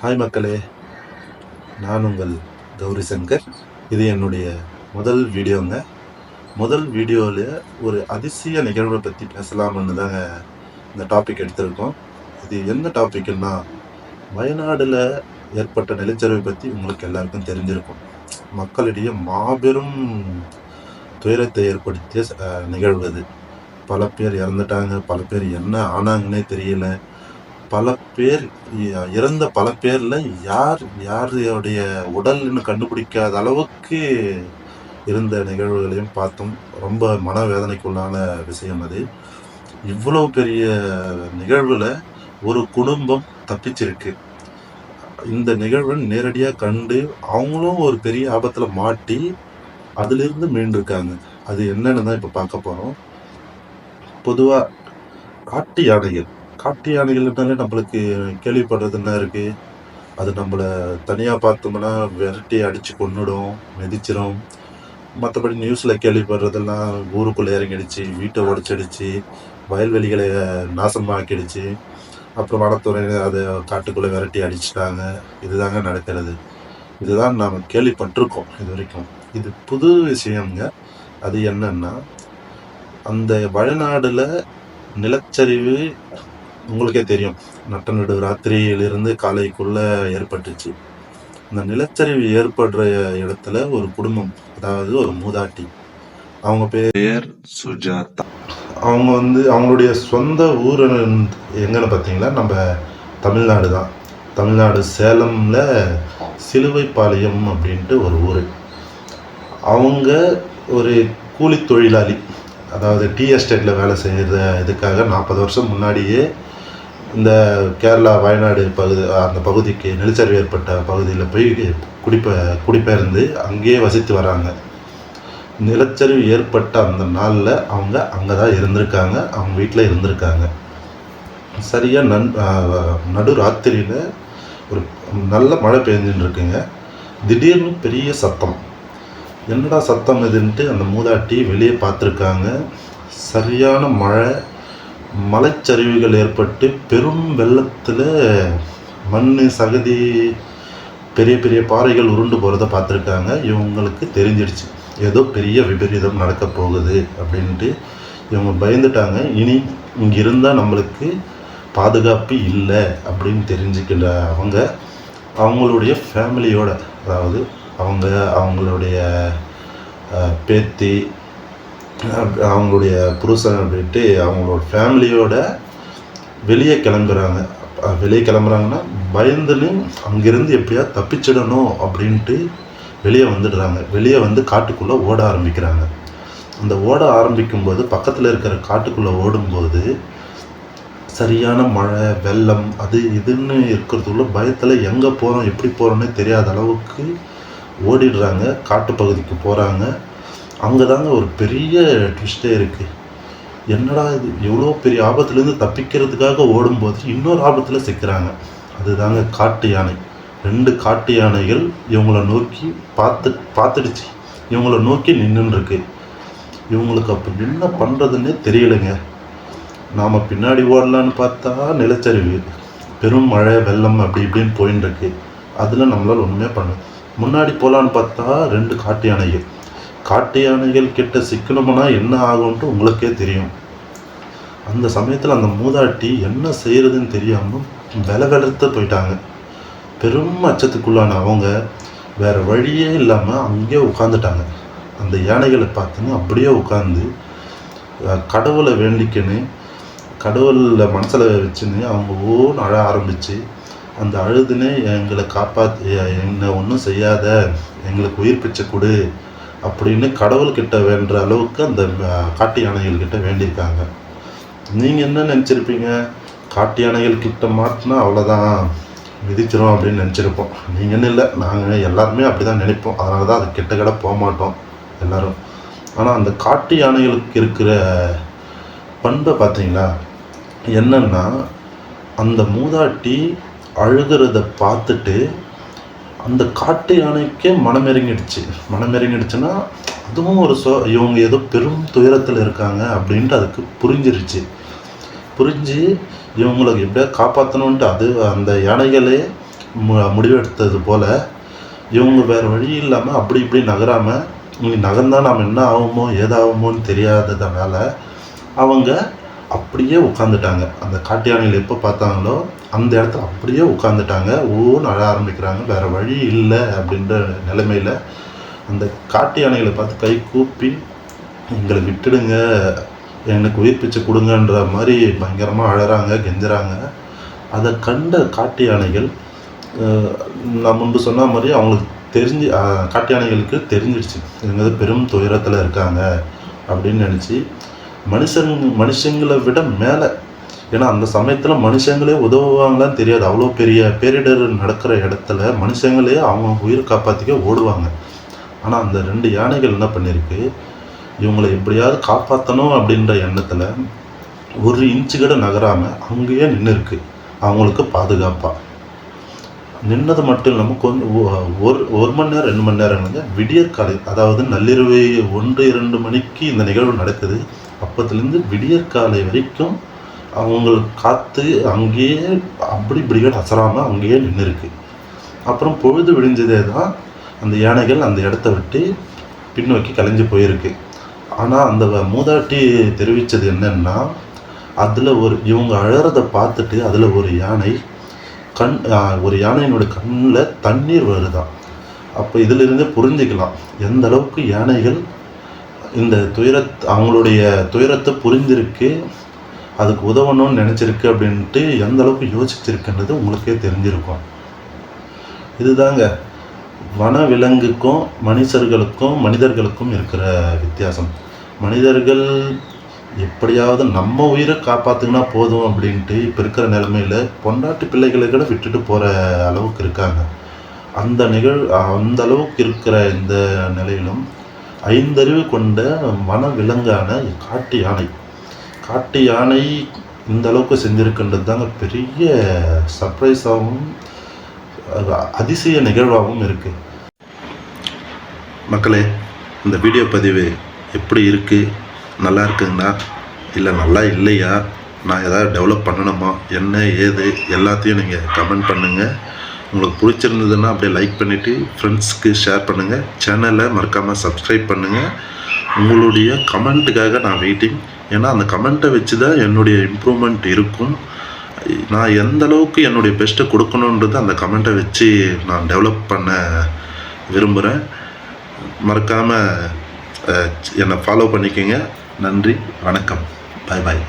Hi மக்களே நான் உங்கள் கௌரி சங்கர். இது என்னுடைய முதல் வீடியோங்க. முதல் வீடியோவில் ஒரு அதிசய நிகழ்வை பற்றி பேசலாம்னு தாங்க இந்த டாபிக் எடுத்திருக்கோம். இது என்ன டாபிக்னா வயநாடில் ஏற்பட்ட நிலச்சரிவை பற்றி உங்களுக்கு எல்லாருக்கும் தெரிஞ்சிருக்கும். மக்களிடையே மாபெரும் துயரத்தை ஏற்படுத்திய நிகழ்வு அது. பல பேர் இறந்துட்டாங்க பல பேர் என்ன ஆனாங்கன்னே தெரியல. பல பேர் இறந்த பல பேர்ல யார் யாருடைய உடல்னு கண்டுபிடிக்காத அளவுக்கு இருந்த நிகழ்வுகளையும் பார்த்தோம். ரொம்ப மனவேதனைக்குள்ளான விஷயம் அது. இவ்வளவு பெரிய நிகழ்வுல ஒரு குடும்பம் தப்பிச்சிருக்கு. இந்த நிகழ்வை நேரடியாக கண்டு அவங்களும் ஒரு பெரிய ஆபத்தில் மாட்டி அதிலிருந்து மீண்டிருக்காங்க. அது என்னன்னு தான் இப்போ பார்க்க போகிறோம் பொதுவாக காட்டு யானைகள். காட்டு யானைகள்னாலே நம்மளுக்கு கேள்விப்படுறது என்ன இருக்கு? அது நம்மளை தனியாக பார்த்தோம்னா விரட்டி அடித்து கொன்னுடும் மிதிச்சிரும். மற்றபடி நியூஸில் கேள்விப்படுறதெல்லாம் ஊருக்குள்ளே இறங்கிடுச்சு வீட்டை உடைச்சடிச்சு வயல்வெளிகளை நாசமாக்கிடுச்சு. அப்புறம் வனத்துறையினர் அதை காட்டுக்குள்ளே விரட்டி அடிச்சிட்டாங்க. இதுதாங்க நடக்கிறது. இதுதான் நாம் கேள்விப்பட்டிருக்கோம் இது வரைக்கும். இது புது விஷயங்க அது என்னன்னா அந்த வயநாடில் நிலச்சரிவு உங்களுக்கே தெரியும். நட்ட நடு ராத்திரியிலிருந்து காலைக்குள்ள ஏற்பட்டுச்சு. இந்த நிலச்சரிவு ஏற்படுற இடத்துல ஒரு குடும்பம் அதாவது ஒரு மூதாட்டி. அவங்க பேர் சுஜாதா. அவங்க வந்து அவங்களுடைய சொந்த ஊர் எங்கன்னு பார்த்தீங்களா? நம்ம தமிழ்நாடு தான். தமிழ்நாடு சேலம்ல சிலுவைப்பாளையம் அப்படின்ட்டு ஒரு ஊர். அவங்க ஒரு கூலி தொழிலாளி. அதாவது டீ எஸ்டேட்டில் வேலை செய்கிற இதுக்காக நாற்பது வருஷம் முன்னாடியே இந்த கேரளா வயநாடு பகுதி அந்த பகுதிக்கு நிலச்சரிவு ஏற்பட்ட பகுதியில் போய் குடிப்ப குடிபெயர்ந்து அங்கேயே வசித்து வராங்க. நிலச்சரிவு ஏற்பட்ட அந்த நாளில் அவங்க அங்கே தான் இருந்திருக்காங்க. அவங்க வீட்டில் இருந்திருக்காங்க. சரியாக நன் நடு ராத்திரியில் ஒரு நல்ல மழை பெஞ்சுன்னு இருக்குங்க. திடீர்னு பெரிய சத்தம். என்னடா சத்தம் இதுன்ட்டு அந்த மூதாட்டி வெளியே பார்த்துருக்காங்க. சரியான மழை மலைச்சரிவுகள் ஏற்பட்டு பெரும் வெள்ளத்தில் மண் சகதி பெரிய பெரிய பாறைகள் உருண்டு போகிறத பார்த்துருக்காங்க. இவங்களுக்கு தெரிஞ்சிடுச்சு. ஏதோ பெரிய விபரீதம் நடக்க போகுது அப்படின்ட்டு இவங்க பயந்துட்டாங்க. இனி இங்கே இருந்தால் நம்மளுக்கு பாதுகாப்பு இல்லை அப்படின்னு தெரிஞ்சுக்கிற அவங்க. அவங்களுடைய ஃபேமிலியோட அதாவது அவங்க அவங்களுடைய பேத்தி அவங்களுடைய புருஷன் அப்படின்ட்டு அவங்களோட ஃபேமிலியோட வெளியே கிளம்புறாங்க. வெளியே கிளம்புறாங்கன்னா பயந்துன்னு அங்கேருந்து எப்படியாவது தப்பிச்சிடணும் அப்படின்ட்டு வெளியே வந்துடுறாங்க. வெளியே வந்து காட்டுக்குள்ளே ஓட ஆரம்பிக்கிறாங்க. அந்த ஓட ஆரம்பிக்கும்போது பக்கத்தில் இருக்கிற காட்டுக்குள்ளே ஓடும்போது சரியான மழை வெள்ளம் அது இதுன்னு இருக்கிறதுக்குள்ள பயத்தில் எங்கே போகிறோம் எப்படி போகிறோன்னே தெரியாத அளவுக்கு ஓடிடுறாங்க. காட்டு பகுதிக்கு போகிறாங்க அங்கே தாங்க ஒரு பெரிய ட்விஸ்டே இருக்குது என்னடா இது? எவ்வளோ பெரிய ஆபத்துலேருந்து தப்பிக்கிறதுக்காக ஓடும்போது இன்னொரு ஆபத்தில் சிக்கிறாங்க. அதுதாங்க காட்டு யானை. ரெண்டு காட்டு யானைகள் இவங்கள நோக்கி பார்த்து பார்த்துடுச்சு. இவங்கள நோக்கி நின்றுருக்கு இவங்களுக்கு அப்போ என்ன பண்ணுறதுன்னே தெரியலைங்க. நாம் பின்னாடி ஓடலான்னு பார்த்தா நிலச்சரிவு. பெரும் மழை வெள்ளம் அப்படி இப்படின்னு போயின்னு இருக்கு அதில் நம்மளால் ஒன்றுமே பண்ண முன்னாடி போகலான்னு பார்த்தா ரெண்டு காட்டு யானைகள். காட்டு யானைகள் கிட்ட சிக்கணும்னா என்ன ஆகும்ன்ட்டு உங்களுக்கே தெரியும். அந்த சமயத்தில் அந்த மூதாட்டி என்ன செய்கிறதுன்னு தெரியாமல் வில வெளுத்து போயிட்டாங்க. பெரும் அச்சத்துக்குள்ளான அவங்க வேறு வழியே இல்லாமல் அங்கேயே உட்காந்துட்டாங்க அந்த யானைகளை பார்த்துன்னு அப்படியே உட்காந்து கடவுளை வேண்டிக்கின்னு கடவுளில் மனசில் வச்சுன்னு அவங்க ஓன்னு அழ ஆரம்பித்து அந்த அழுதுனே எங்களை காப்பாற்றி என்னை ஒன்றும் செய்யாத எங்களுக்கு உயிர் பிச்சை கொடு அப்படின்னு கடவுள்கிட்ட வேண்டுற அளவுக்கு அந்த காட்டு யானைகள் கிட்ட வேண்டியிருக்காங்க. நீங்கள் என்ன நினச்சிருப்பீங்க? காட்டு யானைகள் கிட்ட மாட்டினா அவ்வளோதான் மிதிச்சிரும் அப்படின்னு நினச்சிருப்போம். நீங்கன்னு இல்லை நாங்கள் எல்லாருமே அப்படி தான் நினைப்போம். அதனால தான் அது கிட்ட கிட்ட போக மாட்டோம் எல்லோரும். ஆனால் அந்த காட்டு யானைகளுக்கு இருக்கிற பண்பை பார்த்தீங்களா என்னன்னா அந்த மூதாட்டி அழுகிறத பார்த்துட்டு அந்த காட்டு யானைக்கே மனமிறங்கிடுச்சு மனமிறங்கிடுச்சுன்னா அதுவும் ஒரு சோ இவங்க ஏதோ பெரும் துயரத்தில் இருக்காங்க அப்படின்ட்டு அதுக்கு புரிஞ்சிருச்சு. புரிஞ்சு இவங்களுக்கு எப்படியா காப்பாற்றணுன்ட்டு அது அந்த யானைகளே மு- முடிவெடுத்தது போல் இவங்க வேறு வழி இல்லாமல் அப்படி இப்படி நகராமல் இங்கே நகர்ந்தால் நாம் என்ன ஆகுமோ ஏதாகுமோன்னு தெரியாததுனால அவங்க அப்படியே உட்காந்துட்டாங்க அந்த காட்டு யானைகள் எப்போ பார்த்தாங்களோ அந்த இடத்துல அப்படியே உட்காந்துட்டாங்க ஊன்னு அழ ஆரம்பிக்கிறாங்க. வேறு வழி இல்லை அப்படின்ற நிலைமையில் அந்த காட்டு யானைகளை பார்த்து கை கூப்பி எங்களை விட்டுடுங்க. எனக்கு உயிர் பிச்சை கொடுங்கன்ற மாதிரி பயங்கரமாக அழறாங்க கெஞ்சுறாங்க. அதை கண்ட காட்டு யானைகள் நான் முன்பு சொன்ன மாதிரி அவங்களுக்கு தெரிஞ்சு காட்டு யானைகளுக்கு தெரிஞ்சிடுச்சு இவங்க பெரும் துயரத்தில் இருக்காங்க அப்படின்னு நினச்சி மனுஷன் மனுஷங்களை விட மேலே ஏன்னா அந்த சமயத்தில் மனுஷங்களே உதவுவாங்களான்னு தெரியாது. அவ்வளோ பெரிய பேரிடர் நடக்கிற இடத்துல மனுஷங்களே அவங்க உயிரை காப்பாற்றிக்க ஓடுவாங்க. ஆனால் அந்த ரெண்டு யானைகள் என்ன பண்ணியிருக்கு இவங்களை எப்படியாவது காப்பாற்றணும் அப்படின்ற எண்ணத்தில் ஒரு இன்ச்சு கூட நகராமல் அங்கேயே நின்று இருக்கு அவங்களுக்கு பாதுகாப்பாக நின்னது மட்டும் இல்லாமல் கொஞ்சம் ஒரு ஒரு மணி நேரம் ரெண்டு மணி நேரம் வந்து விடியற் காலை அதாவது நள்ளிரவு ஒன்று இரண்டு மணிக்கு இந்த நிகழ்வு நடக்குது. அப்போத்துலேருந்து விடியற் காலை வரைக்கும் அவங்க காற்று அங்கேயே அப்படி இப்படி அசராமல் அங்கேயே நின்று இருக்கு அப்புறம் பொழுது விடிஞ்சதே தான் அந்த யானைகள் அந்த இடத்த விட்டு பின்னோக்கி கலைஞ்சு போயிருக்கு. ஆனால் அந்த மூதாட்டி தெரிவித்தது என்னென்னா அதில் ஒரு இவங்க அழகிறத பார்த்துட்டு அதில் ஒரு யானை கண் ஒரு யானையினோட கண்ணில் தண்ணீர் வருதாம் அப்போ இதிலிருந்தே புரிஞ்சுக்கலாம். எந்த அளவுக்கு யானைகள் இந்த துயரத் அவங்களுடைய துயரத்தை புரிஞ்சிருக்கு அதுக்கு உதவணும்னு நினச்சிருக்கு அப்படின்ட்டு எந்த அளவுக்கு யோசிச்சிருக்குன்றது உங்களுக்கே தெரிஞ்சிருக்கும். இதுதாங்க வனவிலங்குக்கும் மனுஷர்களுக்கும் மனிதர்களுக்கும் இருக்கிற வித்தியாசம். மனிதர்கள் எப்படியாவது நம்ம உயிரை காப்பாற்றுனா போதும் அப்படின்ட்டு இப்போ இருக்கிற நிலமையில பொண்டாட்டு பிள்ளைகளை கூட விட்டுட்டு போகிற அளவுக்கு இருக்காங்க. அந்த நிகழ் அந்த அளவுக்கு இருக்கிற இந்த நிலையிலும் ஐந்தறிவு கொண்ட வன விலங்கான காட்டு யானை. காட்டு யானை இந்த அளவுக்கு செஞ்சிருக்குன்றது தாங்க பெரிய சர்ப்ரைஸாகவும் அதிசய நிகழ்வாகவும் இருக்கு. மக்களே இந்த வீடியோ பதிவு எப்படி இருக்கு? நல்லா இருக்குங்களா? இல்லை நல்லா இல்லையா? நான் ஏதாவது டெவலப் பண்ணணுமா? என்ன ஏது? எல்லாத்தையும் நீங்கள் கமெண்ட் பண்ணுங்கள் உங்களுக்கு பிடிச்சிருந்ததுன்னா அப்படியே லைக் பண்ணிவிட்டு ஃப்ரெண்ட்ஸ்க்கு ஷேர் பண்ணுங்கள் சேனலை மறக்காமல் சப்ஸ்கிரைப் பண்ணுங்கள் உங்களுடைய கமெண்ட்டுக்காக நான் வெயிட்டிங் ஏன்னா அந்த கமெண்ட்டை வச்சு தான் என்னுடைய இம்ப்ரூவ்மெண்ட் இருக்கும். நான் எந்த அளவுக்கு என்னுடைய பெஸ்ட்டை கொடுக்கணுன்றது அந்த கமெண்ட்டை வச்சு நான் டெவலப் பண்ண விரும்புகிறேன் மறக்காமல் என்னை ஃபாலோ பண்ணிக்கோங்க. நன்றி வணக்கம். பாய் பாய்